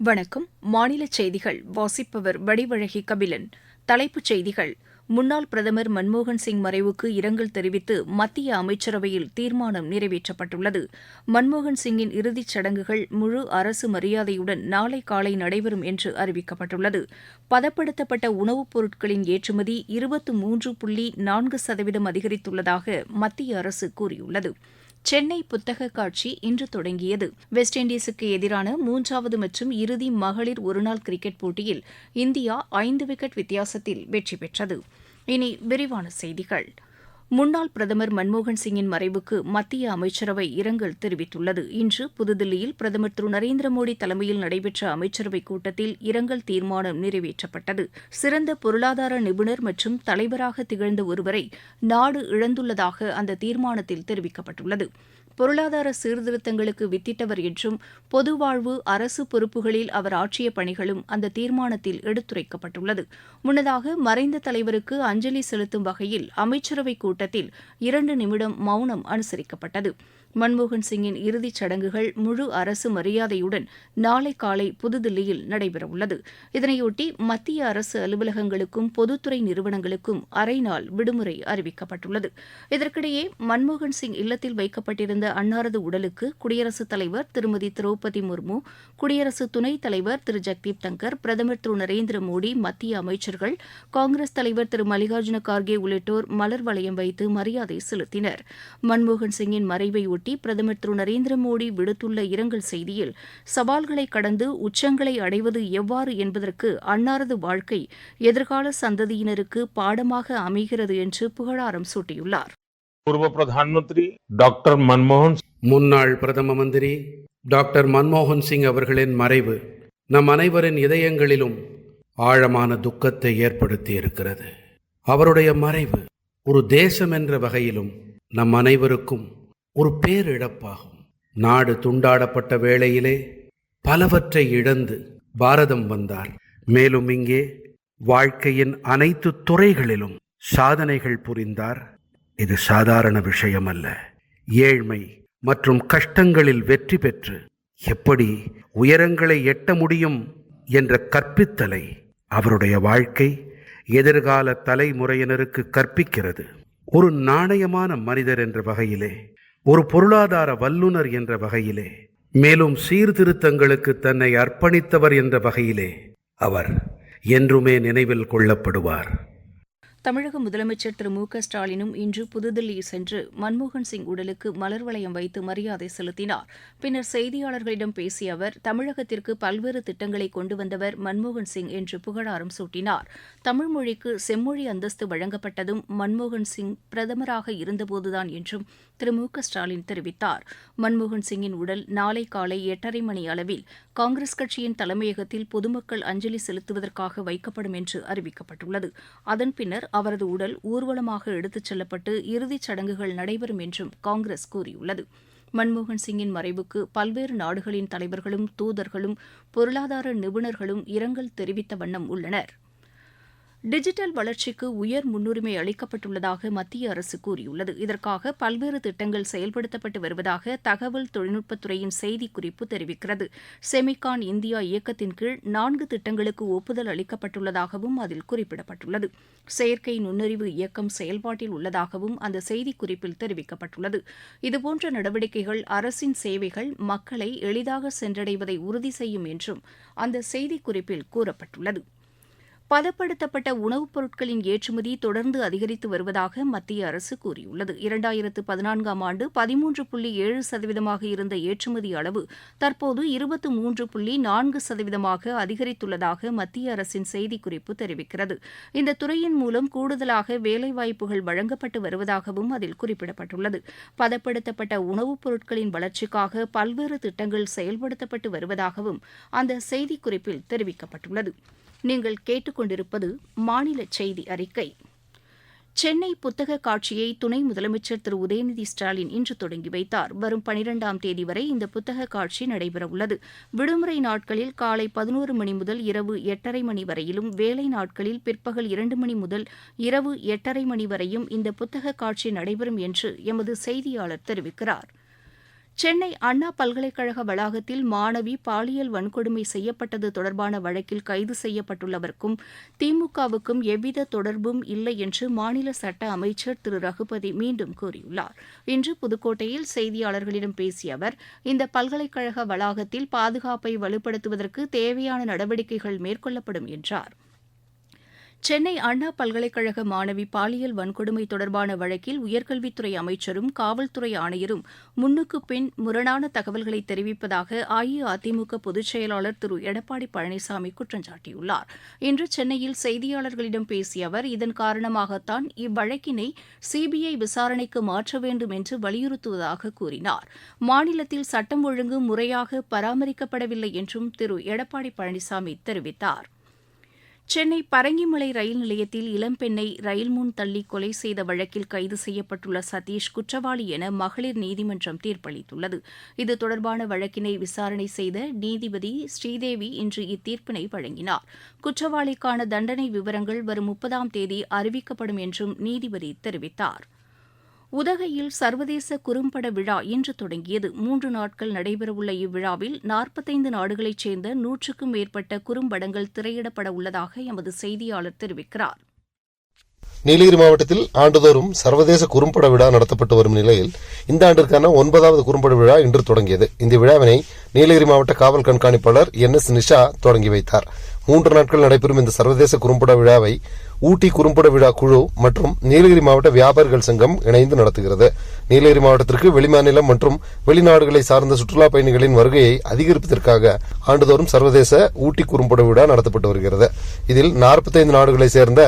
வணக்கம். மாநில செய்திகள். வாசிப்பவர் வடிவழகி கபிலன். தலைப்புச் செய்திகள். முன்னாள் பிரதமர் மன்மோகன் சிங் மறைவுக்கு இரங்கல் தெரிவித்து மத்திய அமைச்சரவையில் தீர்மானம் நிறைவேற்றப்பட்டுள்ளது. மன்மோகன் சிங்கின் இறுதிச் சடங்குகள் முழு அரசு மரியாதையுடன் நாளை காலை நடைபெறும் என்று அறிவிக்கப்பட்டுள்ளது. பதப்படுத்தப்பட்ட உணவுப் பொருட்களின் ஏற்றுமதி இருபத்து மூன்று புள்ளி நான்கு சதவீதம் அதிகரித்துள்ளதாக மத்திய அரசு கூறியுள்ளது. சென்னை புத்தக காட்சி இன்று தொடங்கியது. வெஸ்ட் இண்டீஸுக்கு எதிரான மூன்றாவது மற்றும் இறுதி மகளிர் ஒருநாள் கிரிக்கெட் போட்டியில் இந்தியா ஐந்து விக்கெட் வித்தியாசத்தில் வெற்றி பெற்றது. இனி விரிவான செய்திகள். முன்னாள் பிரதமர் மன்மோகன் சிங்கின் மறைவுக்கு மத்திய அமைச்சரவை இரங்கல் தெரிவித்துள்ளது. இன்று புதுதில்லியில் பிரதமர் திரு. நரேந்திர மோடி தலைமையில் நடைபெற்ற அமைச்சரவைக் கூட்டத்தில் இரங்கல் தீர்மானம் நிறைவேற்றப்பட்டது. சிறந்த பொருளாதார நிபுணர் மற்றும் தலைவராக திகழ்ந்த ஒருவரை நாடு இழந்துள்ளதாக அந்த தீர்மானத்தில் தெரிவிக்கப்பட்டுள்ளது. பொருளாதார சீர்திருத்தங்களுக்கு வித்திட்டவர் என்றும் பொதுவாழ்வு அரசு பொறுப்புகளில் அவர் ஆற்றிய பணிகளும் அந்த தீர்மானத்தில் எடுத்துரைக்கப்பட்டுள்ளது. முன்னதாக மறைந்த தலைவருக்கு அஞ்சலி செலுத்தும் வகையில் அமைச்சரவைக் கூட்டத்தில் இரண்டு நிமிடம் மௌனம் அனுசரிக்கப்பட்டது. மன்மோகன் சிங்கின் இறுதிச் சடங்குகள் முழு அரசு மரியாதையுடன் நாளை காலை புதுதில்லியில் நடைபெறவுள்ளது. இதனையொட்டி மத்திய அரசு அலுவலகங்களுக்கும் பொதுத்துறை நிறுவனங்களுக்கும் அரை நாள் விடுமுறை அறிவிக்கப்பட்டுள்ளது. இதற்கிடையே மன்மோகன் சிங் இல்லத்தில் வைக்கப்பட்டிருந்த அன்னாரது உடலுக்கு குடியரசுத் தலைவர் திருமதி திரௌபதி முர்மு குடியரசு துணைத் தலைவர் திரு. ஜெக்தீப் தங்கர் பிரதமர் திரு. நரேந்திர மோடி மத்திய அமைச்சர்கள் காங்கிரஸ் தலைவர் திரு. மல்லிகார்ஜுன கார்கே உள்ளிட்டோர் மலர் வளையம் வைத்து மரியாதை செலுத்தினர். மன்மோகன் சிங்கின் மறைவையொட்டி பிரதமர் திரு. நரேந்திர மோடி விடுத்துள்ள இரங்கல் செய்தியில் சவால்களை கடந்து உச்சங்களை அடைவது எவ்வாறு என்பதற்கு அன்னாரது வாழ்க்கை எதிர்கால சந்ததியினருக்கு பாடமாக அமைகிறது என்று புகழாரம் சூட்டியுள்ளார். पूर्व प्रधानमंत्री डॉक्टर मनमोहन முன்னாள் பிரதம மந்திரி டாக்டர் மன்மோகன் சிங் அவர்களின் மறைவு நம் அனைவரின் இதயங்களிலும் ஆழமான துக்கத்தை ஏற்படுத்தி இருக்கிறது அவருடைய மறைவு ஒரு தேசம் என்ற வகையிலும் நம் அனைவருக்கும் ஒரு பேரிழப்பாகும் நாடு துண்டாடப்பட்ட வேளையிலே பலவற்றை இழந்து பாரதம் வந்தார் மேலும் இங்கே வாழ்க்கையின் அனைத்து துறைகளிலும் சாதனைகள் புரிந்தார் இது சாதாரண விஷயமல்ல. ஏழ்மை மற்றும் கஷ்டங்களில் வெற்றி பெற்று எப்படி உயரங்களை எட்ட முடியும் என்ற கற்பித்தலை அவருடைய வாழ்க்கை எதிர்கால தலைமுறையினருக்கு கற்பிக்கிறது. ஒரு நாணயமான மனிதர் என்ற வகையிலே ஒரு பொருளாதார வல்லுனர் என்ற வகையிலே மேலும் சீர்திருத்தங்களுக்கு தன்னை அர்ப்பணித்தவர் என்ற வகையிலே அவர் என்றுமே நினைவில் கொள்ளப்படுவார். தமிழக முதலமைச்சர் திரு மு க ஸ்டாலினும் இன்று புதுதில்லி சென்று மன்மோகன் சிங் உடலுக்கு மலர் வளையம் வைத்து மரியாதை செலுத்தினார். பின்னர் செய்தியாளர்களிடம் பேசிய அவர் தமிழகத்திற்கு பல்வேறு திட்டங்களை கொண்டு வந்தவர் மன்மோகன் சிங் என்று புகழாரம் சூட்டினார். தமிழ் மொழிக்கு செம்மொழி அந்தஸ்து வழங்கப்பட்டதும் மன்மோகன் சிங் பிரதமராக இருந்தபோதுதான் என்றும் திரு மு க ஸ்டாலின் தெரிவித்தார். மன்மோகன் சிங்கின் உடல் நாளை காலை எட்டரை மணி அளவில் காங்கிரஸ் கட்சியின் தலைமையகத்தில் பொதுமக்கள் அஞ்சலி செலுத்துவதற்காக வைக்கப்படும் என்று அறிவிக்கப்பட்டுள்ளது. அதன் பின்னர் அவரது உடல் ஊர்வலமாக எடுத்துச் செல்லப்பட்டு இறுதிச் சடங்குகள் நடைபெறும் என்றும் காங்கிரஸ் கூறியுள்ளது. மன்மோகன் சிங்கின் மறைவுக்கு பல்வேறு நாடுகளின் தலைவர்களும் தூதர்களும் பொருளாதார நிபுணர்களும் இரங்கல் தெரிவித்த வண்ணம் உள்ளனர். டிஜிட்டல் வளர்ச்சிக்கு உயர் முன்னுரிமை அளிக்கப்பட்டுள்ளதாக மத்திய அரசு கூறியுள்ளது. இதற்காக பல்வேறு திட்டங்கள் செயல்படுத்தப்பட்டு வருவதாக தகவல் தொழில்நுட்பத்துறையின் செய்திக்குறிப்பு தெரிவிக்கிறது. செமிகான் இந்தியா இயக்கத்தின் கீழ் நான்கு திட்டங்களுக்கு ஒப்புதல் அளிக்கப்பட்டுள்ளதாகவும் அதில் குறிப்பிடப்பட்டுள்ளது. செயற்கை நுண்ணறிவு இயக்கம் செயல்பாட்டில் உள்ளதாகவும் அந்த செய்திக்குறிப்பில் தெரிவிக்கப்பட்டுள்ளது. இதுபோன்ற நடவடிக்கைகள் அரசின் சேவைகள் மக்களை எளிதாக சென்றடைவதை உறுதி செய்யும் என்றும் அந்த செய்திக்குறிப்பில் கூறப்பட்டுள்ளது. பதப்படுத்தப்பட்ட உணவுப் பொருட்களின் ஏற்றுமதி தொடர்ந்து அதிகரித்து வருவதாக மத்திய அரசு கூறியுள்ளது. இரண்டாயிரத்து பதினான்காம் ஆண்டு பதிமூன்று புள்ளி ஏழு சதவீதமாக இருந்த ஏற்றுமதி அளவு தற்போது இருபத்து மூன்று புள்ளி நான்கு சதவீதமாக அதிகரித்துள்ளதாக மத்திய அரசின் செய்திக்குறிப்பு தெரிவிக்கிறது. இந்த துறையின் மூலம் கூடுதலாக வேலைவாய்ப்புகள் வழங்கப்பட்டு வருவதாகவும் அதில் குறிப்பிடப்பட்டுள்ளது. பதப்படுத்தப்பட்ட உணவுப் பொருட்களின் வளர்ச்சிக்காக பல்வேறு திட்டங்கள் செயல்படுத்தப்பட்டு வருவதாகவும் அந்த செய்திக்குறிப்பில் தெரிவிக்கப்பட்டுள்ளது. நீங்கள் கேட்டுக்கொண்டிருப்பது மாநில செய்தி அறிக்கை. சென்னை புத்தக காட்சியை துணை முதலமைச்சர் திரு. உதயநிதி ஸ்டாலின் இன்று தொடங்கி வைத்தார். வரும் பனிரெண்டாம் தேதி வரை இந்த புத்தக காட்சி நடைபெறவுள்ளது. விடுமுறை நாட்களில் காலை பதினோரு மணி முதல் இரவு எட்டரை மணி வரையிலும் வேலை நாட்களில் பிற்பகல் இரண்டு மணி முதல் இரவு எட்டரை மணி வரையும் இந்த புத்தக காட்சி நடைபெறும் என்று எமது செய்தியாளர் தெரிவிக்கிறார். சென்னை அண்ணா பல்கலைக்கழக வளாகத்தில் மாணவி பாலியல் வன்கொடுமை செய்யப்பட்டது தொடர்பான வழக்கில் கைது செய்யப்பட்டுள்ளவருக்கும் திமுகவுக்கும் எவ்வித தொடர்பும் இல்லை என்று மாநில சட்ட அமைச்சர் திரு. ரகுபதி மீண்டும் கூறியுள்ளார். இன்று புதுக்கோட்டையில் செய்தியாளர்களிடம் பேசிய அவர் இந்த பல்கலைக்கழக வளாகத்தில் பாதுகாப்பை வலுப்படுத்துவதற்கு தேவையான நடவடிக்கைகள் மேற்கொள்ளப்படும் என்றார். சென்னை அண்ணா பல்கலைக்கழக மாணவி பாலியல் வன்கொடுமை தொடர்பான வழக்கில் உயர்கல்வித்துறை அமைச்சரும் காவல்துறை ஆணையரும் முன்னுக்கு பின் முரணான தகவல்களை தெரிவிப்பதாக அஇஅதிமுக பொதுச் செயலாளர் திரு. எடப்பாடி பழனிசாமி குற்றம் சாட்டியுள்ளார். இன்று சென்னையில் செய்தியாளர்களிடம் பேசிய அவர் இதன் காரணமாகத்தான் இவ்வழக்கினை சிபிஐ விசாரணைக்கு மாற்ற வேண்டும் என்று வலியுறுத்துவதாக கூறினார். மாநிலத்தில் சட்டம் ஒழுங்கு முறையாக பராமரிக்கப்படவில்லை என்றும் திரு. எடப்பாடி பழனிசாமி தெரிவித்தார். சென்னை பரங்கிமலை ரயில் நிலையத்தில் இளம்பெண்ணை ரயில் முன் தள்ளி கொலை செய்த வழக்கில் கைது செய்யப்பட்டுள்ள சதீஷ் குற்றவாளி என மகளிர் நீதிமன்றம் தீர்ப்பளித்துள்ளது. இது தொடர்பான வழக்கினை விசாரணை செய்த நீதிபதி ஸ்ரீதேவி இன்று இத்தீர்ப்பினை வழங்கினார். குற்றவாளிக்கான தண்டனை விவரங்கள் வரும் முப்பதாம் தேதி அறிவிக்கப்படும் என்றும் நீதிபதி தெரிவித்தார். உதகையில் சர்வதேச குறும்பட விழா இன்று தொடங்கியது. மூன்று நாட்கள் நடைபெறவுள்ள இவ்விழாவில் நாற்பத்தைந்து நாடுகளைச் சேர்ந்த நூற்றுக்கும் மேற்பட்ட குறும்படங்கள் திரையிடப்பட உள்ளதாக எமது செய்தியாளர் தெரிவிக்கிறார். நீலகிரி மாவட்டத்தில் ஆண்டுதோறும் சர்வதேச குறும்பட விழா நடத்தப்பட்டு வரும் நிலையில் இந்த ஆண்டிற்கான ஒன்பதாவது குறும்பட விழா இன்று தொடங்கியது. இந்த விழாவினை நீலகிரி மாவட்ட காவல் கண்காணிப்பாளர் என் எஸ் நிஷா தொடங்கி வைத்தார். மூன்று நாட்கள் நடைபெறும் இந்த சர்வதேச குறும்பட விழாவை ஊட்டி குறும்பட விழா குழு மற்றும் நீலகிரி மாவட்ட வியாபாரிகள் சங்கம் இணைந்து நடத்துகிறது. நீலகிரி மாவட்டத்திற்கு வெளிமாநிலம் மற்றும் வெளிநாடுகளை சார்ந்த சுற்றுலா பயணிகளின் வருகையை அதிகரிப்பதற்காக ஆண்டுதோறும் சர்வதேச ஊட்டி குறும்பட விழா நடத்தப்பட்டு வருகிறது. இதில் நாற்பத்தைந்து நாடுகளை சேர்ந்த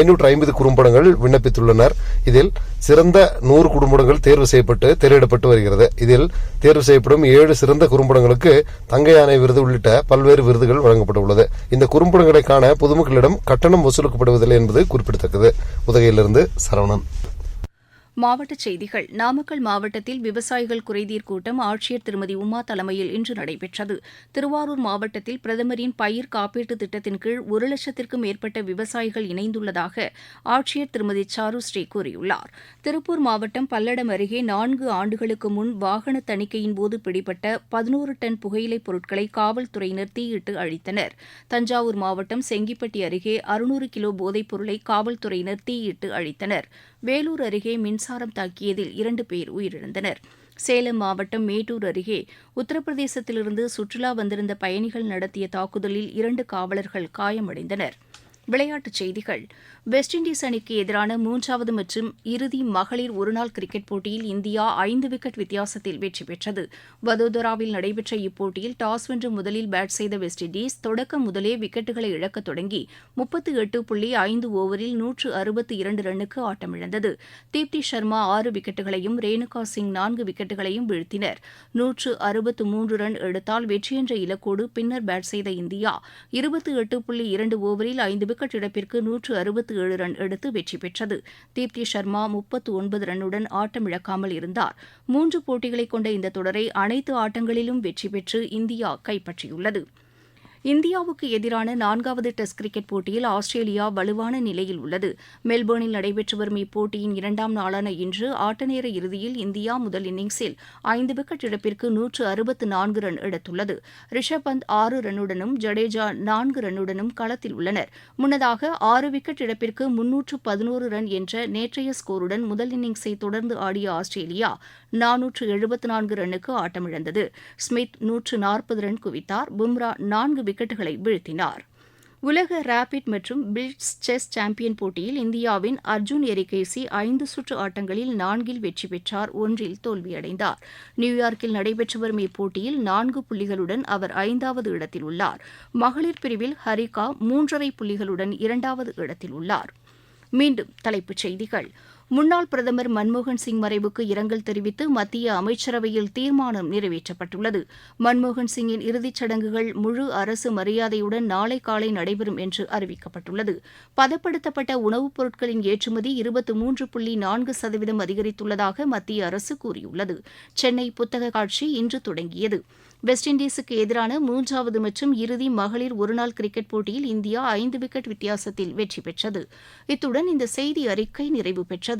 ஐநூற்று ஐம்பது குறும்படங்கள் விண்ணப்பித்துள்ளனர். இதில் சிறந்த நூறு குறும்படங்கள் தேர்வு செய்யப்பட்டு திரையிடப்பட்டு வருகிறது. இதில் தேர்வு செய்யப்படும் ஏழு சிறந்த குறும்படங்களுக்கு தங்க யானை விருது உள்ளிட்ட பல்வேறு விருதுகள் வழங்கப்பட்டுள்ளது. இந்த குறும்படங்களை காண பொதுமக்களிடம் கட்டணம் வசூலிக்கப்படுவதில்லை என்பது குறிப்பிடத்தக்கது. உதகையிலிருந்து சரவணன். மாவட்டச் செய்திகள். நாமக்கல் மாவட்டத்தில் விவசாயிகள் குறைதீர் கூட்டம் ஆட்சியர் திருமதி உமா தலைமையில் இன்று நடைபெற்றது. திருவாரூர் மாவட்டத்தில் பிரதமரின் பயிர் காப்பீட்டு திட்டத்தின் கீழ் ஒரு லட்சத்திற்கும் மேற்பட்ட விவசாயிகள் இணைந்துள்ளதாக ஆட்சியர் திருமதி சாருஸ்ரீ கூறியுள்ளார். திருப்பூர் மாவட்டம் பல்லடம் அருகே நான்கு ஆண்டுகளுக்கு முன் வாகன தணிக்கையின் போது பிடிபட்ட பதினோரு டன் புகையிலைப் பொருட்களை காவல்துறையினர் தீயிட்டு அழித்தனர். தஞ்சாவூர் மாவட்டம் செங்கிப்பட்டி அருகே அறுநூறு கிலோ போதைப் பொருளை காவல்துறையினர் தீயிட்டு அழித்தனர். வேலூர் அருகே மின்சாரம் தாக்கியதில் இரண்டு பேர் உயிரிழந்தனர். சேலம் மாவட்டம் மேட்டூர் அருகே உத்தரப்பிரதேசத்திலிருந்து சுற்றுலா வந்திருந்த பயணிகள் நடத்திய தாக்குதலில் இரண்டு காவலர்கள் காயமடைந்தனர். விளையாட்டுச் செய்திகள். வெஸ்ட் இண்டீஸ் அணிக்கு எதிரான மூன்றாவது மற்றும் இறுதி மகளிர் ஒருநாள் கிரிக்கெட் போட்டியில் இந்தியா ஐந்து விக்கெட் வித்தியாசத்தில் வெற்றி பெற்றது. வதோதராவில் நடைபெற்ற இப்போட்டியில் டாஸ் வென்று முதலில் பேட் செய்த வெஸ்ட் இண்டீஸ் தொடக்க முதலே விக்கெட்டுகளை இழக்கத் தொடங்கி முப்பத்து எட்டு புள்ளி ஐந்து ஓவரில் நூற்று அறுபத்தி இரண்டு ரன்னுக்கு ஆட்டமிழந்தது. தீப்தி சர்மா ஆறு விக்கெட்டுகளையும் ரேணுகா சிங் நான்கு விக்கெட்டுகளையும் வீழ்த்தினர். நூற்று அறுபத்து மூன்று ரன் எடுத்தால் வெற்றி என்ற இலக்கோடு பின்னர் பேட் செய்த இந்தியா இருபத்தி எட்டு புள்ளி இரண்டு ஓவரில் ஐந்து விக்கெட் இழப்பிற்கு நூற்று அறுபத்து ஏழு ரன் எடுத்து வெற்றி பெற்றது. தீப்தி சர்மா முப்பத்து ஒன்பது ரன்னுடன் ஆட்டமிழக்காமல் இருந்தார். மூன்று போட்டிகளை கொண்ட இந்த தொடரை அனைத்து ஆட்டங்களிலும் வெற்றி பெற்று இந்தியா கைப்பற்றியுள்ளது. இந்தியாவுக்கு எதிரான நான்காவது டெஸ்ட் கிரிக்கெட் போட்டியில் ஆஸ்திரேலியா வலுவான நிலையில் உள்ளது. மெல்போர்னில் நடைபெற்று வரும் இப்போட்டியின் இரண்டாம் நாளான இன்று ஆட்டநேர இறுதியில் இந்தியா முதல் இன்னிங்ஸில் ஐந்து விக்கெட் இழப்பிற்கு நூற்று அறுபத்து நான்கு ரன் எடுத்துள்ளது. ரிஷப் பந்த் ஆறு ரன்னுடனும் ஜடேஜா நான்கு ரன்னுடனும் களத்தில் உள்ளனர். முன்னதாக ஆறு விக்கெட் இழப்பிற்கு முன்னூற்று பதினோரு ரன் என்ற நேற்றைய ஸ்கோருடன் முதல் இன்னிங்ஸை தொடர்ந்து ஆடிய ஆஸ்திரேலியா நானூற்று எழுபத்து நான்கு ரன்னுக்கு ஆட்டமிழந்தது. ஸ்மித் நூற்று நாற்பது ரன் குவித்தார். பும்ரா நான்கு விக்கெட்டுகளை வீழ்த்தினார். உலக ரேபிட் மற்றும் பில்ட்ஸ் செஸ் சாம்பியன் போட்டியில் இந்தியாவின் அர்ஜுன் எரிகேசி ஐந்து சுற்று ஆட்டங்களில் நான்கில் வெற்றி பெற்றார் ஒன்றில் தோல்வியடைந்தார். நியூயார்க்கில் நடைபெற்று வரும் இப்போட்டியில் நான்கு புள்ளிகளுடன் அவர் ஐந்தாவது இடத்தில் உள்ளார். மகளிர் பிரிவில் ஹரிகா மூன்றரை புள்ளிகளுடன் இரண்டாவது இடத்தில் உள்ளார். மீண்டும் தலைப்புச் செய்திகள். முன்னாள் பிரதமர் மன்மோகன் சிங் மறைவுக்கு இரங்கல் தெரிவித்து மத்திய அமைச்சரவையில் தீர்மானம் நிறைவேற்றப்பட்டுள்ளது. மன்மோகன் சிங்கின் இறுதிச் சடங்குகள் முழு அரசு மரியாதையுடன் நாளை காலை நடைபெறும் என்று அறிவிக்கப்பட்டுள்ளது. பதப்படுத்தப்பட்ட உணவுப் பொருட்களின் ஏற்றுமதி இருபத்தி மூன்று புள்ளி நான்கு சதவீதம் அதிகரித்துள்ளதாக மத்திய அரசு கூறியுள்ளது. சென்னை புத்தக காட்சி இன்று தொடங்கியது. வெஸ்ட் இண்டீஸுக்கு எதிரான மூன்றாவது மற்றும் இறுதி மகளிர் ஒருநாள் கிரிக்கெட் போட்டியில் இந்தியா ஐந்து விக்கெட் வித்தியாசத்தில் வெற்றி பெற்றது. இத்துடன் இந்த செய்தி அறிக்கை நிறைவு பெற்றது.